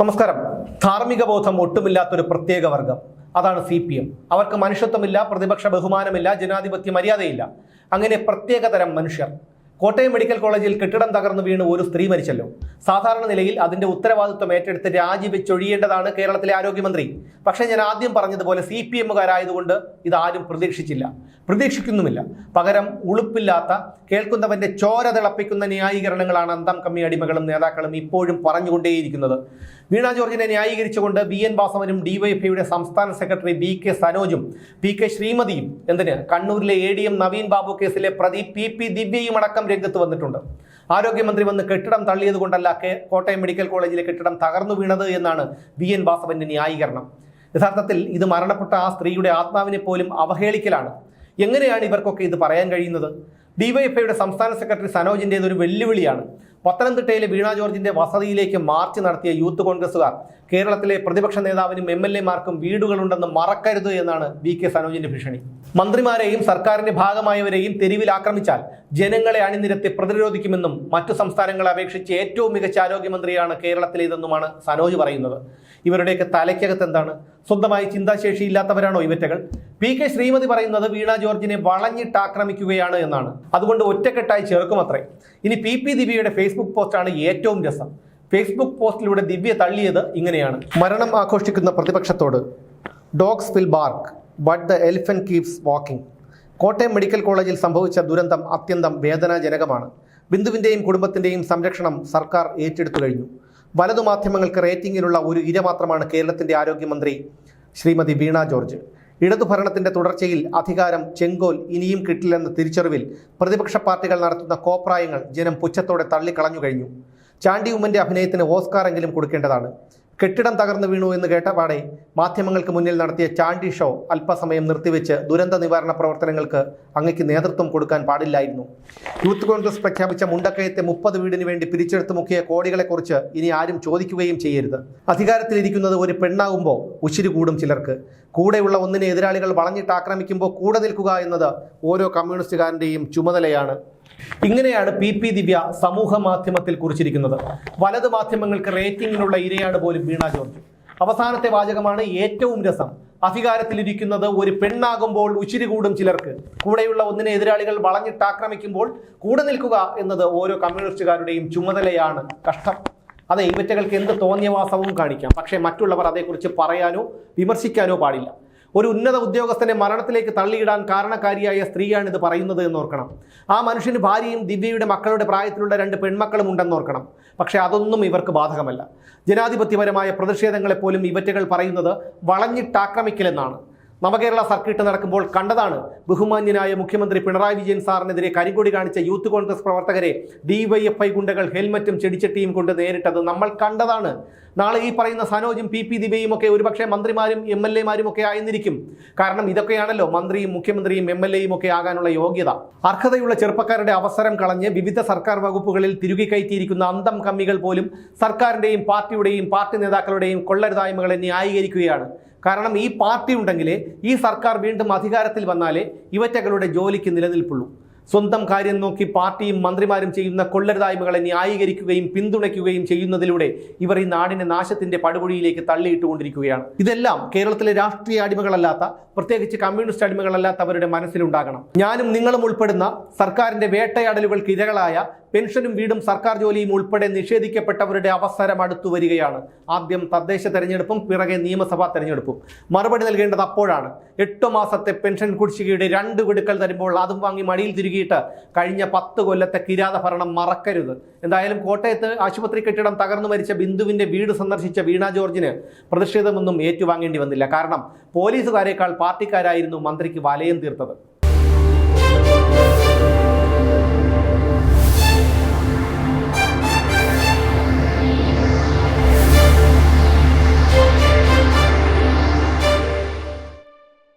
നമസ്കാരം. ധാർമ്മിക ബോധം ഒട്ടുമില്ലാത്തൊരു പ്രത്യേക വർഗം. അതാണ് സി പി എം. അവർക്ക് മനുഷ്യത്വമില്ല പ്രതിപക്ഷ ബഹുമാനമില്ല ജനാധിപത്യ മര്യാദയില്ല. അങ്ങനെ പ്രത്യേക തരം മനുഷ്യർ. കോട്ടയം മെഡിക്കൽ കോളേജിൽ കെട്ടിടം തകർന്നു വീണ് ഒരു സ്ത്രീ മരിച്ചല്ലോ. സാധാരണ നിലയിൽ അതിന്റെ ഉത്തരവാദിത്വം ഏറ്റെടുത്ത് രാജിവെച്ചൊഴിയേണ്ടതാണ് കേരളത്തിലെ ആരോഗ്യമന്ത്രി. പക്ഷേ ഞാൻ ആദ്യം പറഞ്ഞതുപോലെ സി പി എമ്മുകാരായതുകൊണ്ട് ഇതാരും പ്രതീക്ഷിച്ചില്ല. പ്രതീക്ഷിക്കുന്നുമില്ല. പകരം ഉളുപ്പില്ലാത്ത കേൾക്കുന്നവന്റെ ചോര തിളപ്പിക്കുന്ന ന്യായീകരണങ്ങളാണ് അന്തം കമ്മി അടിമകളും നേതാക്കളും ഇപ്പോഴും പറഞ്ഞുകൊണ്ടേയിരിക്കുന്നത്. വീണ ജോർജിനെ ന്യായീകരിച്ചുകൊണ്ട് വി എൻ വാസവനും ഡിവൈഎഫ്ഐയുടെ സംസ്ഥാന സെക്രട്ടറി ബി കെ സനോജും പി കെ ശ്രീമതിയും എന്തിന് കണ്ണൂരിലെ A D M Naveen Babu കേസിലെ പ്രതി പി പി ദിവ്യയും അടക്കം രംഗത്ത് വന്നിട്ടുണ്ട്. ആരോഗ്യമന്ത്രി വന്ന് കെട്ടിടം തള്ളിയത് കൊണ്ടല്ല കോട്ടയം മെഡിക്കൽ കോളേജിലെ കെട്ടിടം തകർന്നു വീണത് എന്നാണ് വി എൻ വാസവന്റെ ന്യായീകരണം. യഥാർത്ഥത്തിൽ ഇത് മരണപ്പെട്ട ആ സ്ത്രീയുടെ ആത്മാവിനെ പോലും അവഹേളിക്കലാണ്. എങ്ങനെയാണ് ഇവർക്കൊക്കെ ഇത് പറയാൻ കഴിയുന്നത്? ഡിവൈഎഫ്ഐയുടെ സംസ്ഥാന സെക്രട്ടറി സനോജിന്റേത് ഒരു വെല്ലുവിളിയാണ്. പത്തനംതിട്ടയിലെ വീണ ജോർജിന്റെ വസതിയിലേക്ക് മാർച്ച് നടത്തിയ യൂത്ത് കോൺഗ്രസുകാർ കേരളത്തിലെ പ്രതിപക്ഷ നേതാവിനും എം എൽ എമാർക്കും വീടുകളുണ്ടെന്ന് മറക്കരുത് എന്നാണ് വി കെ സനോജിന്റെ ഭീഷണി. മന്ത്രിമാരെയും സർക്കാരിന്റെ ഭാഗമായവരെയും തെരുവിൽ ആക്രമിച്ചാൽ ജനങ്ങളെ അണിനിരത്തി പ്രതിരോധിക്കുമെന്നും മറ്റു സംസ്ഥാനങ്ങളെ അപേക്ഷിച്ച് ഏറ്റവും മികച്ച ആരോഗ്യമന്ത്രിയാണ് കേരളത്തിലേതെന്നുമാണ് സനോജ് പറയുന്നത്. ഇവരുടെയൊക്കെ തലയ്ക്കകത്ത് എന്താണ്? സ്വന്തമായി ചിന്താശേഷി ഇല്ലാത്തവരാണോ ഇവറ്റകൾ? പി കെ ശ്രീമതി പറയുന്നത് വീണ ജോർജിനെ വളഞ്ഞിട്ട് ആക്രമിക്കുകയാണ് എന്നാണ്. അതുകൊണ്ട് ഒറ്റക്കെട്ടായി ചേർക്കുമത്രേ. ഇനി പി പി ദിവ്യയുടെ ഫേസ്ബുക്ക് പോസ്റ്റാണ് ഏറ്റവും രസം. ഫേസ്ബുക്ക് പോസ്റ്റിലൂടെ ദിവ്യ തള്ളിയത് ഇങ്ങനെയാണ്. മരണം ആഘോഷിക്കുന്ന പ്രതിപക്ഷത്തോട് dogs will bark but the elephant keeps walking Kottayam medical കോളേജിൽ സംഭവിച്ച ദുരന്തം അത്യന്തം വേദനാജനകമാണ്. ബിന്ദുവിന്റെയും കുടുംബത്തിന്റെയും സംരക്ഷണം സർക്കാർ ഏറ്റെടുത്തു കഴിഞ്ഞു. വലതു മാധ്യമങ്ങൾക്ക് റേറ്റിംഗിലുള്ള ഒരു ഇര മാത്രമാണ് കേരളത്തിന്റെ ആരോഗ്യമന്ത്രി ശ്രീമതി വീണ ജോർജ്. ഇടതു ഭരണത്തിന്റെ തുടർച്ചയിൽ അധികാരം ചെങ്കോൽ ഇനിയും കിട്ടില്ലെന്ന തിരിച്ചറിവിൽ പ്രതിപക്ഷ പാർട്ടികൾ നടത്തുന്ന കോപ്രായങ്ങൾ ജനം പുച്ഛത്തോടെ തള്ളിക്കളഞ്ഞു കഴിഞ്ഞു. ചാണ്ടി ഉമ്മന്റെ അഭിനയത്തിന് ഓസ്കാർ എങ്കിലും കൊടുക്കേണ്ടതാണ്. കെട്ടിടം തകർന്നു വീണു എന്ന് കേട്ടപാടെ മാധ്യമങ്ങൾക്ക് മുന്നിൽ നടത്തിയ ചാണ്ടി ഷോ അല്പസമയം നിർത്തിവെച്ച് ദുരന്ത നിവാരണ പ്രവർത്തനങ്ങൾക്ക് അങ്ങയ്ക്ക് നേതൃത്വം കൊടുക്കാൻ പാടില്ലായിരുന്നു. യൂത്ത് കോൺഗ്രസ് പ്രഖ്യാപിച്ച മുണ്ടക്കയത്തെ മുപ്പത് വീടിന് വേണ്ടി പിരിച്ചെടുത്ത് മുക്കിയ കോടികളെക്കുറിച്ച് ഇനി ആരും ചോദിക്കുകയും ചെയ്യരുത്. അധികാരത്തിലിരിക്കുന്നത് ഒരു പെണ്ണാകുമ്പോൾ ഉശിരി കൂടും ചിലർക്ക്. കൂടെയുള്ള ഒന്നിനെ എതിരാളികൾ വളഞ്ഞിട്ട് ആക്രമിക്കുമ്പോൾ കൂടെ നിൽക്കുക എന്നത് ഓരോ കമ്മ്യൂണിസ്റ്റുകാരന്റെയും ചുമതലയാണ്. ഇങ്ങനെയാണ് പി പി ദിവ്യ സമൂഹ മാധ്യമത്തിൽ കുറിച്ചിരിക്കുന്നത്. വലത് മാധ്യമങ്ങൾക്ക് റേറ്റിംഗിനുള്ള ഇരയാണ് പോലും വീണ ജോർജ്. അവസാനത്തെ വാചകമാണ് ഏറ്റവും രസം. അധികാരത്തിലിരിക്കുന്നത് ഒരു പെണ്ണാകുമ്പോൾ ഉച്ചിരി കൂടും ചിലർക്ക്. കൂടെയുള്ള ഒന്നിനെ എതിരാളികൾ വളഞ്ഞിട്ട് ആക്രമിക്കുമ്പോൾ കൂടെ നിൽക്കുക എന്നത് ഓരോ കമ്മ്യൂണിസ്റ്റുകാരുടെയും ചുമതലയാണ് കഷ്ടം. അതെ ഇവറ്റകൾക്ക് എന്ത് തോന്നിയവാസവും കാണിക്കാം. പക്ഷേ മറ്റുള്ളവർ അതേക്കുറിച്ച് പറയാനോ വിമർശിക്കാനോ പാടില്ല. ഒരു ഉന്നത ഉദ്യോഗസ്ഥന്റെ മരണത്തിലേക്ക് തള്ളിയിടാൻ കാരണക്കാരിയായ സ്ത്രീയാണ് ഇത് പറയുന്നത് എന്നോർക്കണം. ആ മനുഷ്യന് ഭാര്യയും ദിവ്യയുടെ മക്കളുടെ പ്രായത്തിലുള്ള രണ്ട് പെൺമക്കളും ഉണ്ടെന്നോർക്കണം. പക്ഷേ അതൊന്നും ഇവർക്ക് ബാധകമല്ല. ജനാധിപത്യപരമായ പ്രതിഷേധങ്ങളെപ്പോലും ഇവറ്റകൾ പറയുന്നത് വളഞ്ഞിട്ടാക്രമിക്കലെന്നാണ്. നവകേരള സർക്കിട്ട് നടക്കുമ്പോൾ കണ്ടതാണ് ബഹുമാന്യനായ മുഖ്യമന്ത്രി പിണറായി വിജയൻ സാറിനെതിരെ കരിങ്കൊടി കാണിച്ച യൂത്ത് കോൺഗ്രസ് പ്രവർത്തകരെ ഡിവൈഎഫ്ഐ ഗുണ്ടകൾ ഹെൽമറ്റും ചെടിച്ചട്ടിയും കൊണ്ട് നേരിട്ടത് നമ്മൾ കണ്ടതാണ്. നാളെ ഈ പറയുന്ന സനോജും പി പി ദിവ്യയും ഒക്കെ ഒരുപക്ഷെ മന്ത്രിമാരും എം എൽ എമാരും ഒക്കെ ആയിരുന്നിരിക്കും. കാരണം ഇതൊക്കെയാണല്ലോ മന്ത്രിയും മുഖ്യമന്ത്രിയും എം എൽ എയും ഒക്കെ ആകാനുള്ള യോഗ്യത. അർഹതയുള്ള ചെറുപ്പക്കാരുടെ അവസരം കളഞ്ഞ് വിവിധ സർക്കാർ വകുപ്പുകളിൽ തിരുകി കയറ്റിയിരിക്കുന്ന അന്തം കമ്മികൾ പോലും സർക്കാരിന്റെയും പാർട്ടിയുടെയും പാർട്ടി നേതാക്കളുടെയും കൊള്ളരുതായ്മകളെ ന്യായീകരിക്കുകയാണ്. കാരണം ഈ പാർട്ടി ഉണ്ടെങ്കിലേ ഈ സർക്കാർ വീണ്ടും അധികാരത്തിൽ വന്നാലേ ഇവറ്റകളുടെ ജോലിക്ക് നിലനിൽപ്പുള്ളൂ. സ്വന്തം കാര്യം നോക്കി പാർട്ടിയും മന്ത്രിമാരും ചെയ്യുന്ന കൊള്ളരുതായ്മകളെ ന്യായീകരിക്കുകയും പിന്തുണയ്ക്കുകയും ചെയ്യുന്നതിലൂടെ ഇവർ ഈ നാടിനെ നാശത്തിന്റെ പടുകുഴിയിലേക്ക് തള്ളിയിട്ടുകൊണ്ടിരിക്കുകയാണ്. ഇതെല്ലാം കേരളത്തിലെ രാഷ്ട്രീയ അടിമകളല്ലാത്ത പ്രത്യേകിച്ച് കമ്മ്യൂണിസ്റ്റ് അടിമകളല്ലാത്തവരുടെ മനസ്സിലുണ്ടാകണം. ഞാനും നിങ്ങളും ഉൾപ്പെടുന്ന സർക്കാരിന്റെ വേട്ടയാടലുകൾക്ക് ഇരകളായ പെൻഷനും വീടും സർക്കാർ ജോലിയും ഉൾപ്പെടെ നിഷേധിക്കപ്പെട്ടവരുടെ അവസരം അടുത്തു വരികയാണ്. ആദ്യം തദ്ദേശ തെരഞ്ഞെടുപ്പും പിറകെ നിയമസഭാ തെരഞ്ഞെടുപ്പും. മറുപടി നൽകേണ്ടത് അപ്പോഴാണ്. എട്ട് മാസത്തെ പെൻഷൻ കുടിശ്ശികയുടെ രണ്ട് ഗഡുക്കൾ തരുമ്പോൾ അതും വാങ്ങി മടിയിൽ തിരികിയിട്ട് കഴിഞ്ഞ പത്ത് കൊല്ലത്തെ കിരാത ഭരണം മറക്കരുത്. എന്തായാലും കോട്ടയത്ത് ആശുപത്രി കെട്ടിടം തകർന്നു മരിച്ച ബിന്ദുവിന്റെ വീട് സന്ദർശിച്ച വീണ ജോർജിന് പ്രതിഷേധമൊന്നും ഏറ്റുവാങ്ങേണ്ടി വന്നില്ല. കാരണം പോലീസുകാരേക്കാൾ പാർട്ടിക്കാരായിരുന്നു മന്ത്രിക്ക് വലയം തീർത്തത്.